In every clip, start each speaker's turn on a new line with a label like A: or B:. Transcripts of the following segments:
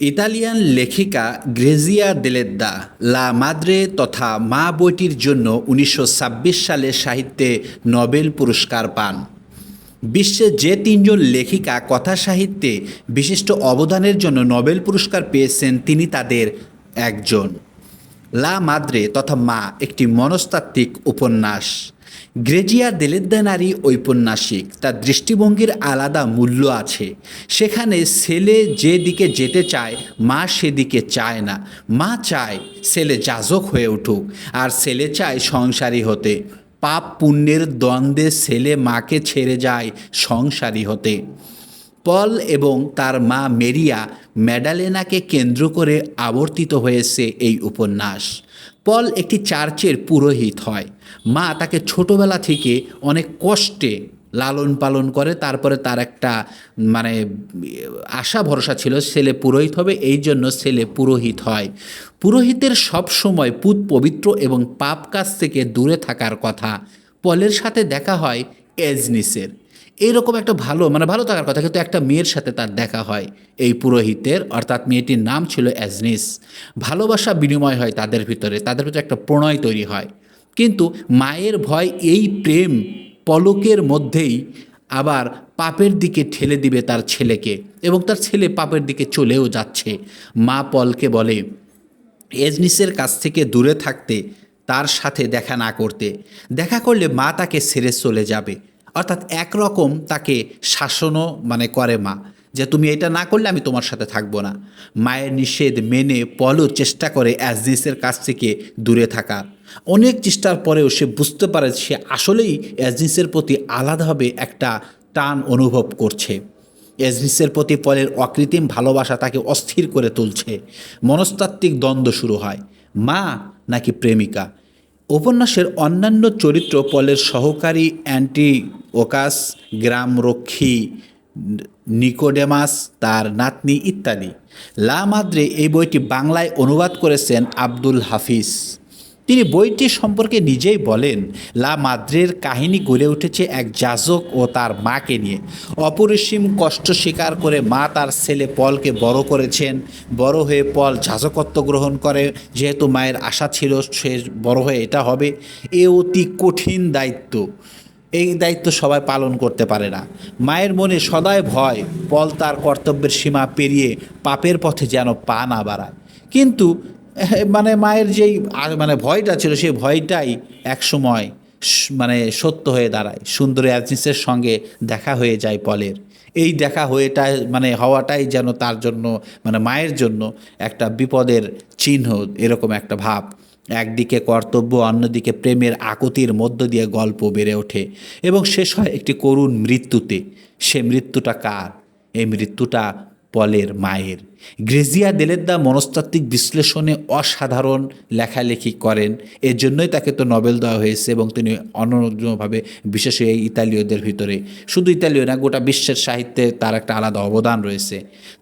A: Italian লেখিকা গ্রেজিয়া দেলেদ্দা লা মাদ্রে তথা মা বইটির জন্য উনিশশো ছাব্বিশ সালে সাহিত্যে নোবেল পুরস্কার পান। বিশ্বে যে তিনজন লেখিকা কথা সাহিত্যে বিশিষ্ট অবদানের জন্য নোবেল পুরস্কার পেয়েছেন তিনি তাদের একজন। লা মাদ্রে তথা মা একটি মনস্তাত্ত্বিক উপন্যাস। গ্রেজিয়া দেলেদ্দানারি ঔপন্যাসিক। তার দৃষ্টিভঙ্গির আলাদা মূল্য আছে। সেখানে ছেলে যে দিকে যেতে চায়, মা সেদিকে চায় না। মা চায় ছেলে যাজক হয়ে উঠুক, আর ছেলে চায় সংসারী হতে। পাপ পুণ্যের দ্বন্দ্বে ছেলে মাকে ছেড়ে যায় সংসারী হতে। পল এবং তার মা মেরিয়া ম্যাডালেনাকে কেন্দ্র করে আবর্তিত হয়েছে এই উপন্যাস। পল একটি চার্চের পুরোহিত হয়। মা তাকে ছোটবেলা থেকে অনেক কষ্টে লালন পালন করে, তারপরে তার একটা মানে আশা ভরসা ছিল ছেলে পুরোহিত হবে, এই জন্য ছেলে পুরোহিত হয়। পুরোহিতের সব সময় পুত পবিত্র এবং পাপ কাজ থেকে দূরে থাকার কথা। পলের সাথে দেখা হয় এজনিসের। এইরকম একটা ভালো মানে ভালো থাকার কথা, কিন্তু একটা মেয়ের সাথে তার দেখা হয় এই পুরোহিতের, অর্থাৎ মেয়েটির নাম ছিল অ্যাজনিস। ভালোবাসা বিনিময় হয় তাদের ভিতরে তাদের ভিতরে একটা প্রণয় তৈরি হয়। কিন্তু মায়ের ভয় এই প্রেম পলকের মধ্যেই আবার পাপের দিকে ঠেলে দিবে তার ছেলেকে এবং তার ছেলে পাপের দিকে চলেও যাচ্ছে। মা পলকে বলে এজনিসের কাছ থেকে দূরে থাকতে তার সাথে দেখা না করতে। দেখা করলে মা তাকে ছেড়ে চলে যাবে। অর্থাৎ একরকম তাকে শাসনও মানে করে মা। যে তুমি এটা না করলে আমি তোমার সাথে থাকব না। মায়ের নিষেধ মেনে পলও চেষ্টা করে অ্যাজনিসের কাছ থেকে দূরে থাকার অনেক চেষ্টার পরেও সে বুঝতে পারে সে আসলেই অ্যাজনিসের প্রতি আলাদাভাবে একটা টান অনুভব করছে। এজনিসের প্রতি পলের অকৃত্রিম ভালোবাসা তাকে অস্থির করে তুলছে। মনস্তাত্ত্বিক দ্বন্দ্ব শুরু হয়। মা নাকি প্রেমিকা? উপন্যাসের অন্যান্য চরিত্র পলের সহকারী অ্যান্টি ওকাস গ্রামরক্ষী, নিকোডেমাস, তার নাতনি ইত্যাদি। লা মাদ্রে এই বইটি বাংলায় অনুবাদ করেছেন আব্দুল হাফিজ। তিনি বইটি সম্পর্কে নিজেই বলেন, লা মাদ্রের কাহিনী গড়ে উঠেছে এক যাজক ও তার মাকে নিয়ে। অপরিসীম কষ্ট স্বীকার করে মা তার ছেলে পলকে বড় করেছেন। বড় হয়ে পল যাজকত্ব গ্রহণ করে। যেহেতু মায়ের আশা ছিল সে বড় হয়ে এটা হবে, এ অতি কঠিন দায়িত্ব। এই দায়িত্ব সবাই পালন করতে পারে না। মায়ের মনে সদায় ভয়, পল তার কর্তব্যের সীমা পেরিয়ে পাপের পথে যেন পা না বাড়ায়। কিন্তু মানে মায়ের যেই মানে ভয়টা ছিল, সেই ভয়টাই একসময় মানে সত্য হয়ে দাঁড়ায়। সুন্দর অ্যাজনিসের সঙ্গে দেখা হয়ে যায় পলের। এই দেখা হয়েটা মানে হওয়াটাই যেন তার জন্য মানে মায়ের জন্য একটা বিপদের চিহ্ন, এরকম একটা ভাব। একদিকে কর্তব্য, অন্যদিকে প্রেমের আকুতির মধ্য দিয়ে গল্প বেড়ে ওঠে। এবং শেষ হয় একটি করুণ মৃত্যুতে। সে মৃত্যুটা কার? এই মৃত্যুটা পলের মায়ের। গ্রেজিয়া দেলেদ্দা মনস্তাত্ত্বিক বিশ্লেষণে অসাধারণ লেখালেখি করেন। এর জন্যই তাকে তো নোবেল দেওয়া হয়েছে এবং তিনি অন্যভাবে বিশেষ এই ইতালীয়দের ভিতরে। শুধু ইতালীয় না, গোটা বিশ্বের সাহিত্যে তার একটা আলাদা অবদান রয়েছে।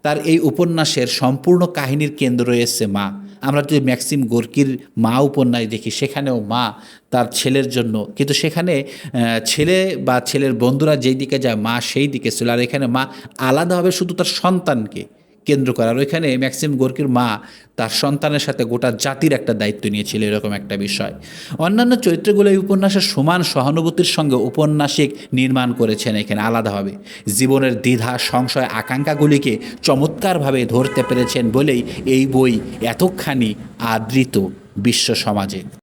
A: তার এই উপন্যাসের সম্পূর্ণ কাহিনীর কেন্দ্র রয়েছে মা। আমরা যদি ম্যাক্সিম গোর্কির মা উপন্যাস দেখি, সেখানেও মা তার ছেলের জন্য। কিন্তু সেখানে ছেলে বা ছেলের বন্ধুরা যেই দিকে যায়, মা সেই দিকে ছিল আর এখানে মা আলাদাভাবে শুধু তার সন্তানকে কেন্দ্র করে আর ওইখানে ম্যাক্সিম গোর্কির মা তার সন্তানের সাথে গোটা জাতির একটা দায়িত্ব নিয়েছিল, এরকম একটা বিষয়। অন্যান্য চরিত্রগুলো এই উপন্যাসের সমান সহানুভূতির সঙ্গে উপন্যাসিক নির্মাণ করেছেন এখানে আলাদাভাবে। জীবনের দ্বিধা, সংশয়, আকাঙ্ক্ষাগুলিকে চমৎকারভাবে ধরতে পেরেছেন বলেই এই বই এতখানি আদৃত বিশ্ব সমাজে।